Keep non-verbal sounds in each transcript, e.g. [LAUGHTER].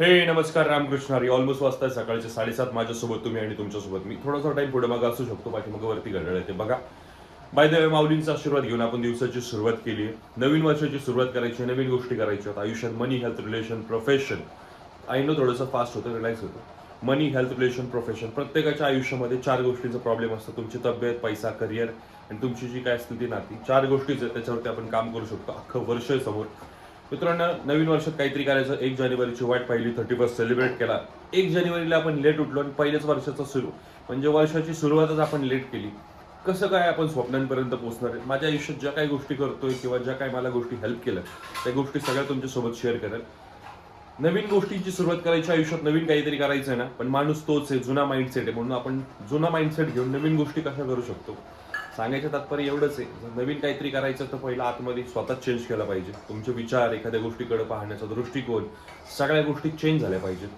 हे नमस्कार रामकृष्ण हरी. ऑलमोस्ट वाजता सकाळचे साडेसात माझ्यासोबत तुम्ही आणि तुमच्यासोबत मी. थोडासा टाइम पुढे मागं असू शकतो पाठीमागावरती घड्याळ येते. बघा बाय द वे माऊलींचा आशीर्वाद घेऊन आपण दिवसाची सुरुवात केली आहे. नवीन वर्षाची सुरुवात करायची आहे, नवीन गोष्टी करायच्या. आहेत आयुष्यात money health relation profession I know थोडंसं फास्ट होतं रिलॅक्स होतं. मनी हेल्थ रिलेशन प्रोफेशन प्रत्येकाच्या आयुष्यामध्ये चार गोष्टींचा प्रॉब्लेम असतो. तुमची तब्येत पैसा करिअर आणि तुमची जी काय स्थिती नाती. चार गोष्टीच आहेत त्याच्यावरती आपण काम करू शकतो. अख्खं वर्ष समोर. मित्रांनो नवीन वर्षात काहीतरी करायचं. एक जानेवारीची वाट पाहिली थर्टी फर्स्ट सेलिब्रेट केला. एक जानेवारीला आपण लेट उठलो आणि पहिल्याच वर्षाचा सुरू. म्हणजे वर्षाची सुरुवातच आपण लेट केली. कसं काय आपण स्वप्नांपर्यंत पोहोचणार आहे? माझ्या आयुष्यात ज्या काही गोष्टी करतोय किंवा ज्या काही मला गोष्टी हेल्प केल्या त्या गोष्टी सगळ्या तुमच्यासोबत शेअर करेल नवीन गोष्टींची सुरुवात करायची आयुष्यात नवीन काहीतरी करायचं आहे ना पण माणूस तोच आहे जुना माइंडसेट आहे. म्हणून आपण जुना माइंडसेट घेऊन नवीन गोष्टी कशा करू शकतो? सांगायचं तात्पर्य एवढंच आहे. नवीन काहीतरी करायचं तर पहिला आतमध्ये स्वतःच चेंज केला पाहिजे. तुमचे विचार एखाद्या गोष्टीकडे पाहण्याचा दृष्टिकोन सगळ्या गोष्टी चेंज झाल्या पाहिजेत.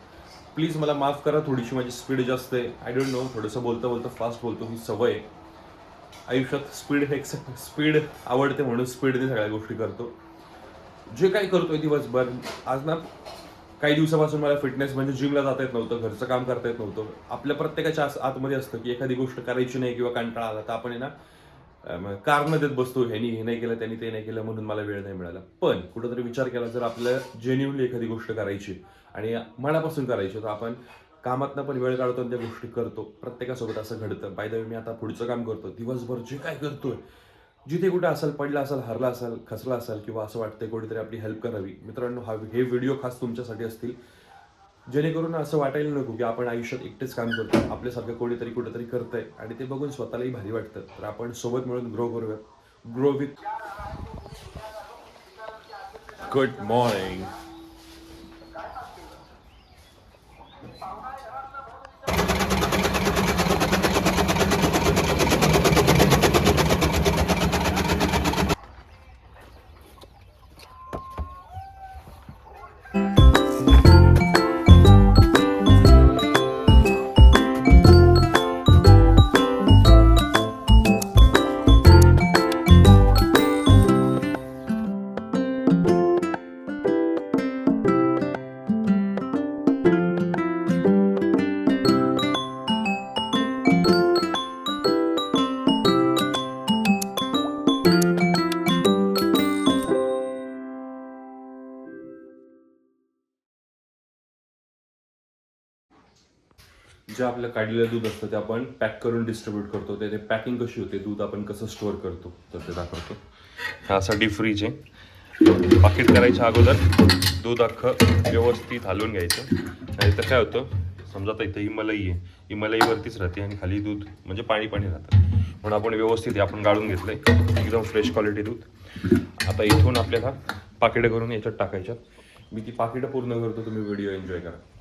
प्लीज मला माफ करा थोडीशी माझी स्पीड जास्त आहे. आय डोंट नो थोडंसं बोलता बोलता फास्ट बोलतो ही सवय आहे. आयुष्यात स्पीड हे स्पीड आवडते म्हणून स्पीडने सगळ्या गोष्टी करतो. जे काही करतोय दिवसभर. आज ना काही दिवसापासून मला फिटनेस म्हणजे जिमला जाता येत नव्हतं घरचं काम करता येत नव्हतं. आपल्या प्रत्येकाच्या आतमध्ये असतं की एखादी गोष्ट करायची नाही किंवा कंटाळा आला तर आपण आहे ना कारण देत बसतो. ह्यानी हे नाही केलं त्यांनी ते नाही केलं म्हणून मला वेळ नाही मिळाला. पण कुठंतरी विचार केला जर आपल्या जेन्युनली एखादी गोष्ट करायची आणि मनापासून करायची तर आपण कामातनं पण वेळ काढतो आणि त्या गोष्टी करतो. प्रत्येकासोबत असं घडतं. बाय द वे मी आता पुढचं काम करतो. दिवसभर जे काय करतोय जिथे कुठे असेल पडला असेल हरला असेल खचला असेल किंवा असं वाटतंय कोणीतरी आपली हेल्प करावी. मित्रांनो हा हे व्हिडिओ खास तुमच्यासाठी असतील. जेणेकरून असं वाटायला नको की आपण आयुष्यात एकटेच काम करतो आपल्यासारखं कोणीतरी कुठेतरी करतंय आणि ते बघून स्वतःलाही भारी वाटतं. तर आपण सोबत मिळून ग्रो करूया ग्रो विथ गुड मॉर्निंग जे आपलं काढलेलं दूध असतं ते आपण पॅक करून डिस्ट्रीब्यूट करतो. ते पॅकिंग कशी होते? दूध आपण कसं स्टोअर करतो? तर ते दाखवतो. ह्यासाठी फ्रीज आहे. पाकिट करायच्या अगोदर दूध अख्खं व्यवस्थित हलवून घ्यायचं. आणि तर काय होतं? समजा आता इथं ही मलई आहे. ही मलईवरतीच राहते आणि खाली दूध म्हणजे पाणी पाणी राहतं. म्हणून आपण व्यवस्थित आहे आपण गाळून घेतलंय. एकदम फ्रेश क्वालिटी दूध. आता इथून आपल्याला पाकिटं करून याच्यात टाकायच्यात. मी ती पाकिटं पूर्ण करतो. तुम्ही व्हिडिओ एन्जॉय करा.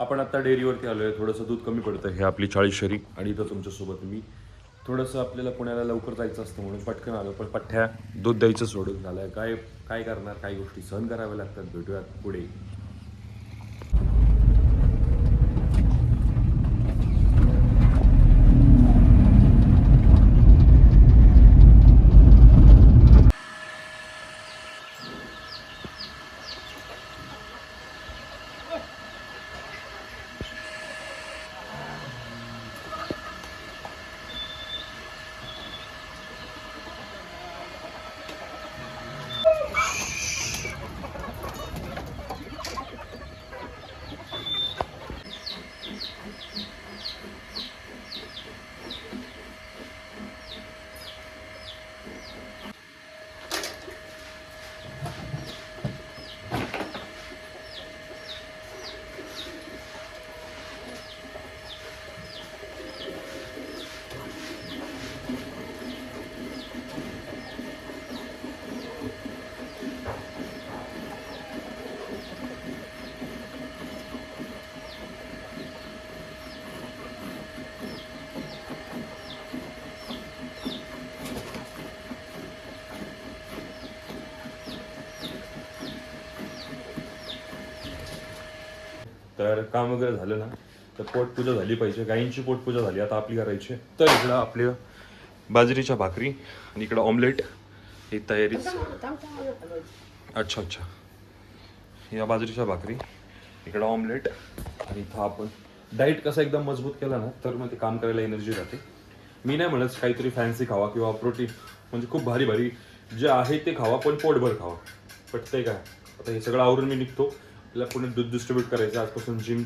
आपण आता डेअरीवरती आलोय. थोडंसं दूध कमी पडतं हे आपली चाळीस शरी आणि इथं तुमच्यासोबत मी. थोडंसं आपल्याला पुण्याला लवकर जायचं असतं म्हणून पटकन आलो पण पठ्ठ्या दूध द्यायचं सोडून झालंय. काय काय करणार? काही गोष्टी सहन कराव्या लागतात. भेटूयात पुढे. तर काम वगैरे झालं ना तर पोटपूजा झाली पाहिजे गायींची पोटपूजा झाली आता आपली करायची आहे. तर इकडं आपल्या बाजरीच्या भाकरी आणि इकडं ऑमलेट ही तयारीच अच्छा अच्छा. या बाजरीच्या भाकरी इकडं ऑमलेट आणि इथं आपण डाईट कसा एकदम मजबूत केला ना तर मग ते काम करायला एनर्जी राहते. मी नाही म्हणत काहीतरी फॅन्सी खावा किंवा प्रोटीन म्हणजे खूप भारी भारी जे आहे ते खावा पण पोटभर खावा. पटतंय काय आता हे सगळं आवरून मी निघतो. आपल्याला पुढे दूध डिस्ट्रीब्यूट करायचं आजपासून जिम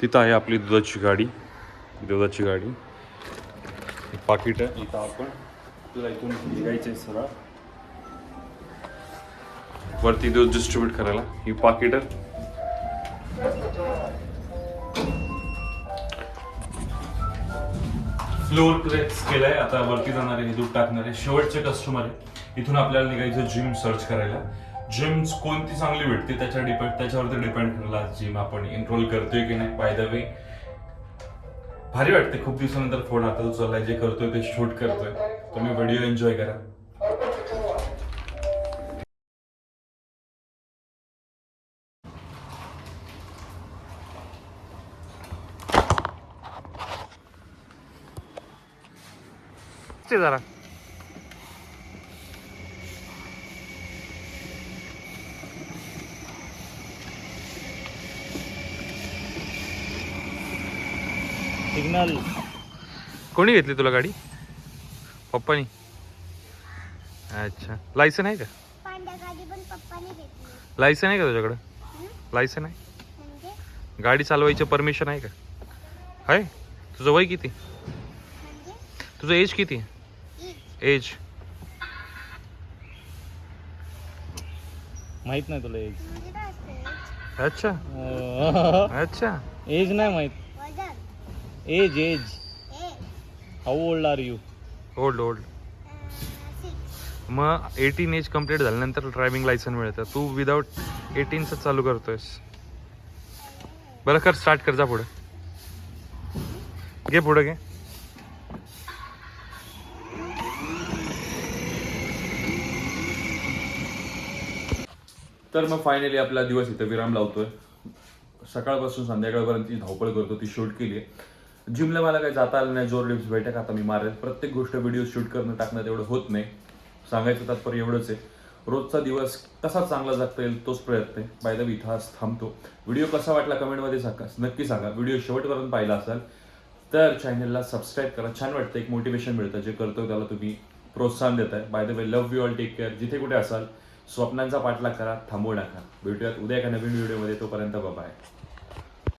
तिथं आहे आपली दुधाची गाडी दुधाची गाडी. पाकिट आहे इथं आपण. तुला इथून निघायचं आहे सरळ. वरती देऊ डिस्ट्रीब्यूट करायला. ही पाकिट. फ्लोअर प्लेट्स केलाय आता वरती जाणारे हे दूध टाकणारे. शेवटचे कस्टमर आहे. इथून आपल्याला निघायचं जिम सर्च करायला. जिम कोणती चांगली भेटते त्याच्या डिपेंड त्याच्यावरती डिपेंड करायला जिम आपण एनरोल करतोय की नाही? बाय द वे भारी वाटते. खूप दिवसानंतर फोन आता उचललाय. जे करतोय ते शूट करतोय. तुम्ही व्हिडिओ एन्जॉय करा. ते जरा. सिग्नल कोणी घेतली तुला गाडी? पप्पानी? अच्छा. लायसन आहे का? पांढऱ्या गाडी पण पप्पाने घेतली. लायसन आहे का तुझ्याकडं? लायसन आहे? म्हणजे? गाडी चालवायचं परमिशन आहे का? आहे. तुझं वय किती? म्हणजे? तुझं एज किती एज माहीत नाही तुला एज अच्छा. [LAUGHS] अच्छा. एज नाही माहीत. Age age how old are you old old मग एटीन एज कंप्लीट झाल्यानंतर ड्रायव्हिंग लायसन मिळतं. तू विदाऊट एटीनचं चालू करतोयस. बरं कर स्टार्ट कर. जा पुढे. घे पुढे घे. तर मग फायनली आपला दिवस इथं विराम लावतोय. सकाळपासून संध्याकाळपर्यंत ती धावपळ करतो ती शूट केली आहे. जिमला मला काही जाता आलं नाही जोर लिफ्ट बैठक आता मी मारेल. प्रत्येक गोष्ट व्हिडिओ शूट करणं टाकणं तेवढं होत नाही. सांगायचं तात्पर्य एवढंच आहे. रोजचा दिवस कसा चांगला जगता येईल तोच प्रयत्न आहे. बाय द इतिहास थांबतो. व्हिडिओ कसा वाटला कमेंटमध्ये सांगा नक्की सांगा. व्हिडिओ शेवटपर्यंत पाहिला असाल तर चॅनलला सबस्क्राईब करा. छान वाटतं. एक मोटिवेशन मिळतं. जे करतो त्याला तुम्ही प्रोत्साहन देत आहे by the way love you all take care जिथे कुठे असाल स्वप्नांचा पाठलाग करा थांबू नका. भेटूयात उद्या एका नवीन व्हिडिओमध्ये तोपर्यंत बाय